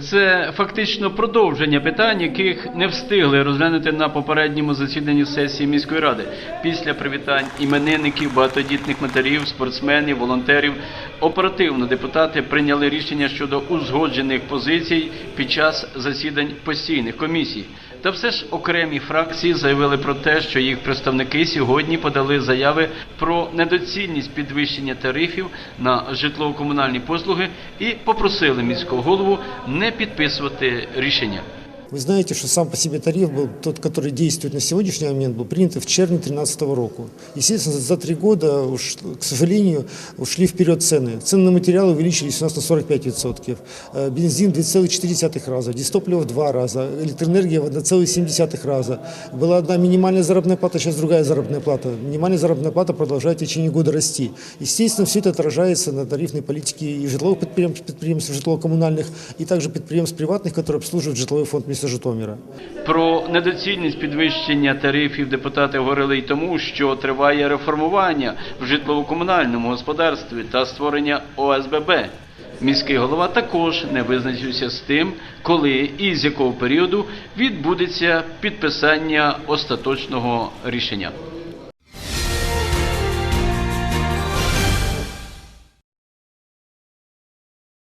Це фактично продовження питань, яких не встигли розглянути на попередньому засіданні сесії міської ради. Після привітань іменинників, багатодітних матерів, спортсменів, волонтерів оперативно депутати прийняли рішення щодо узгоджених позицій під час засідань постійних комісій. Та все ж окремі фракції заявили про те, що їх представники сьогодні подали заяви про недоцільність підвищення тарифів на житлово-комунальні послуги і попросили міського голову не підписувати рішення. Вы знаете, что сам по себе тариф был тот, который действует на сегодняшний момент, был принят в червне 2013 року. Естественно, за три года, уж, к сожалению, ушли вперед цены. Цены на материалы увеличились у нас на 45%. Э, Бензин 2,4 раза, дистопливо в два раза, электроэнергия в 1,7 раза. Была одна минимальная заработная плата, сейчас другая заработная плата. Минимальная заработная плата продолжает в течение года расти. Естественно, все это отражается на тарифной политике и житловых предприятий, предприятий житлово-коммунальных, и также предприятий приватных, которые обслуживают жилой фонд міста Житомира. Про недоцільність підвищення тарифів депутати говорили й тому, що триває реформування в житлово-комунальному господарстві та створення ОСББ. Міський голова також не визначився з тим, коли і з якого періоду відбудеться підписання остаточного рішення.